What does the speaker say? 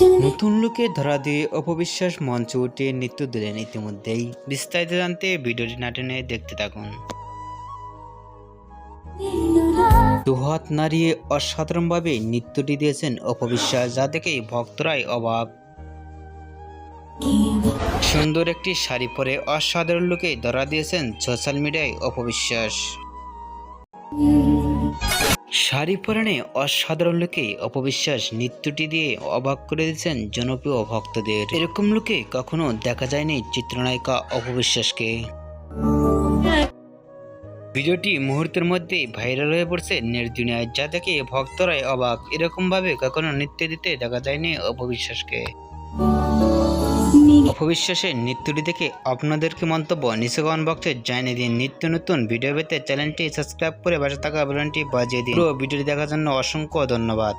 নতুন লোকে ধরা দিয়ে অপবিশ্বাস মঞ্চ উঠে নৃত্য দিলেন ইতিমধ্যেই। বিস্তারিত জানতে ভিডিওটি না টেনে দেখতে থাকুন। দুহাত নাড়িয়ে অসাধারণভাবে নৃত্যটি দিয়েছেন অপবিশ্বাস, যা দেখে ভক্তরাই অবাক। সুন্দর একটি শাড়ি পরে অসাধারণ লোকে ধরা দিয়েছেন সোশ্যাল মিডিয়ায় অপবিশ্বাস। শাড়ি পরনে অসাধারণ লোকে অপবিশ্বাস নৃত্যটি দিয়ে অবাক করে দিয়েছেন জনপ্রিয় ভক্তদের। এরকম লোকে কখনো দেখা যায়নি চিত্রনায়িকা অপবিশ্বাসকে। ভিডিওটি মুহূর্তের মধ্যে ভাইরাল হয়ে পড়ছে নেট দুনিয়ায় যা দেখে ভক্তরাই অবাক। এরকম ভাবে কখনো নৃত্য দিতে দেখা যায়নি অপবিশ্বাসকে। অপবিশ্বাসের নৃত্যটি দেখে আপনাদেরকে মন্তব্য? নিচে কমেন্ট বক্সে জানিয়ে দিন। নিত্য নতুন ভিডিও পেতে চ্যানেলটি সাবস্ক্রাইব করে পাশে থাকা বেলনটি বাজিয়ে দিন। পুরো ভিডিওটি দেখার জন্য অসংখ্য ধন্যবাদ।